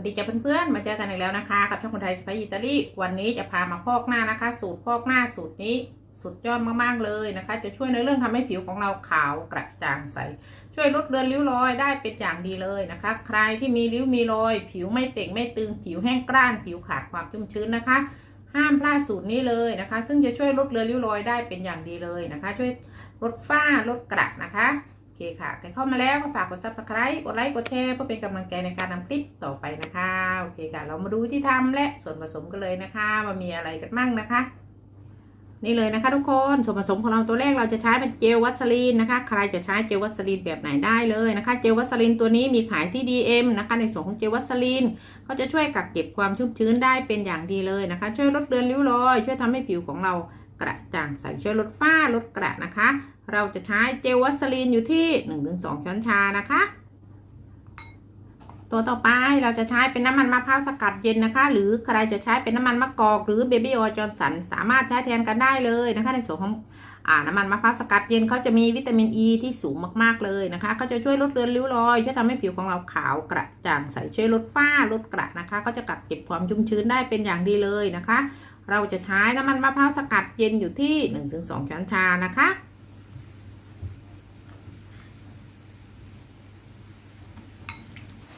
วัสดีจ้าเพื่อนๆ มาเจอกันอีกแล้วนะคะ กับช่องคนไทยสไปซอิตาลีวันนี้จะพามาพอกหน้านะคะ สูตรพอกหน้าสูตรนี้สุดยอดมากๆเลยนะคะ จะช่วยในเรื่องทำให้ผิวของเราขาวกระจ่างใส ช่วยลดเลือนริ้วรอยได้เป็นอย่างดีเลยนะคะ ใครที่มีริ้วมีรอย ผิวไม่เต่งไม่ตึง ผิวแห้งกร้าน ผิวขาดความชุ่มชื้นนะคะ ห้ามพลาดสูตรนี้เลยนะคะ ซึ่งจะช่วยลดเลือนริ้วรอยได้เป็นอย่างดีเลยนะคะ ช่วยลดฝ้าลดกระนะคะ เคค่ะ ใครเข้ามาแล้วก็ฝากกด subscribe กดไลค์ กดแชร์เพื่อเป็นกำลังใจในการทำคลิปต่อไปนะคะ โอเคค่ะ เรามาดูที่ทำและส่วนผสมกันเลยนะคะว่ามีอะไรกันบ้างนะคะ นี่เลยนะคะทุกคน ส่วนผสมของเราตัวแรกเราจะใช้เป็นเจลวัสลีนนะคะ ใครจะใช้เจลวัสลีนแบบไหนได้เลยนะคะ เจลวัสลีนตัวนี้มีขายที่ DM นะคะ ในส่วนของเจลวัสลีนเขาจะช่วยกักเก็บความชุ่มชื้นได้เป็นอย่างดีเลยนะคะ ช่วยลดเลือนริ้วรอย ช่วยทำให้ผิวของเรา กระจ่างใสช่วยลดฝ้าลดกระนะคะ เราจะใช้เจลวัสลีนอยู่ที่ 1-2 ช้อนชานะคะ ตัวต่อไปเราจะใช้เป็นน้ำมันมะพร้าวสกัดเย็นนะคะ หรือใครจะใช้เป็นน้ำมันมะกอกหรือเบบี้ออยล์จอร์สันสามารถใช้แทนกันได้เลยนะคะ ในส่วนของน้ำมันมะพร้าวสกัดเย็นเขาจะมีวิตามินอ e ีที่สูงมากๆเลยนะคะเขาจะช่วยลดเลือนริ้วรอยช่วยทำให้ผิวของเราขาวกระจ่างใสช่วยลดฝ้าลดกระนะคะ ก็จะกักเก็บความชุ่มชื้นได้เป็นอย่างดีเลยนะคะ เราจะใช้น้ำมันมะพร้าวสกัดเย็นอยู่ที่ 1-2 ช้อนชานะคะ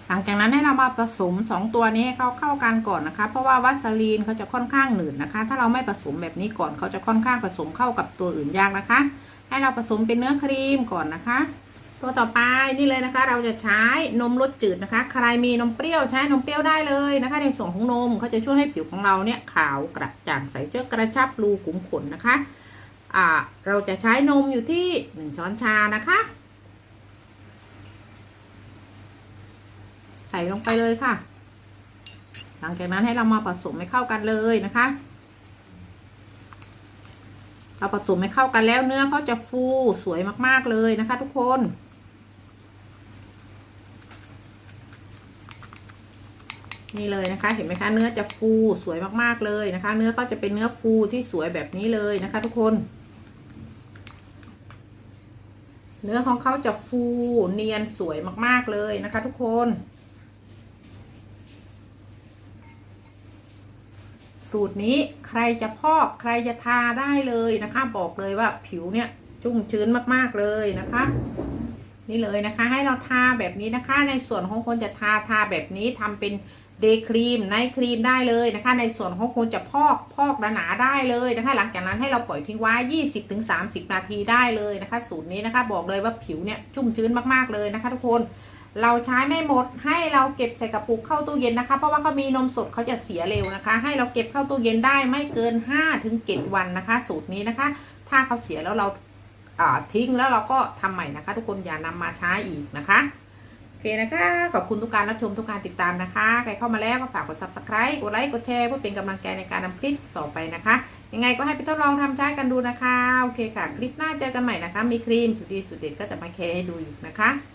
หลังจากนั้นให้เรามาผสม 2 ตัวนี้ให้เขาเข้ากันก่อนนะคะ เพราะว่าวัสลีนเขาจะค่อนข้างหนืดนะคะ ถ้าเราไม่ผสมแบบนี้ก่อนเขาจะค่อนข้างผสมเข้ากับตัวอื่นยากนะคะ ให้เราผสมเป็นเนื้อครีมก่อนนะคะ ตัวต่อไปนี่เลยนะคะ เราจะใช้นมรสจืดนะคะ ใครมีนมเปรี้ยวใช้นมเปรี้ยวได้เลยนะคะ ในส่วนของนมเขาจะช่วยให้ผิวของเราเนี่ยขาวกระจ่างใสช่วยกระชับรูขุมขนนะคะอ่าเราจะใช้นมอยู่ที่1ช้อนชานะคะ ใส่ลงไปเลยค่ะ หลังจากนั้นให้เรามาผสมให้เข้ากันเลยนะคะเราผสมให้เข้ากันแล้วเนื้อเขาจะฟูสวยมากๆเลยนะคะ ทุกคน นี่เลยนะคะ เห็นไหมคะ เนื้อจะฟูสวยมากๆเลยนะคะ เนื้อเขาจะเป็นเนื้อฟูที่สวยแบบนี้เลยนะคะ ทุกคน เนื้อของเขาจะฟูเนียนสวยมากๆเลยนะคะ ทุกคน สูตรนี้ใครจะพอกใครจะทาได้เลยนะคะ บอกเลยว่าผิวเนี่ยชุ่มชื้นมากๆเลยนะคะ นี่เลยนะคะ ให้เราทาแบบนี้นะคะ ในส่วนของคนจะทาทาแบบนี้ทำเป็น เดย์ครีมไนท์ครีมได้เลยนะคะ ในส่วนของคนจะพอกพอกหนาๆได้เลยนะคะ หลังจากนั้นให้เราปล่อยทิ้งไว้ 20-30 นาทีได้เลยนะคะ สูตรนี้นะคะบอกเลยว่าผิวเนี่ยชุ่มชื้นมากๆเลยนะคะ ทุกคนเราใช้ไม่หมดให้เราเก็บใส่กระปุกเข้าตู้เย็นนะคะ เพราะว่าเขามีนมสดเขาจะเสียเร็วนะคะ ให้เราเก็บเข้าตู้เย็นได้ไม่เกิน5ถึง7วันนะคะ สูตรนี้นะคะ ถ้าเขาเสียแล้วเราทิ้งแล้วเราก็ทำใหม่นะคะ ทุกคนอย่านำมาใช้อีกนะคะ เคนะคะ ขอบคุณทุกการรับชมทุกการติดตามนะคะ ใครเข้ามาแล้วก็ฝากกด subscribe กดไลค์ กดแชร์เพื่อเป็นกำลังใจในการนำคลิปต่อไปนะคะ ยังไงก็ให้ไปทดลองทำใช้กันดูนะคะ โอเคค่ะ คลิปหน้าเจอกันใหม่นะคะ มีครีมสุดดีสุดเด็ดก็จะมาแชร์ให้ดูอีกนะคะ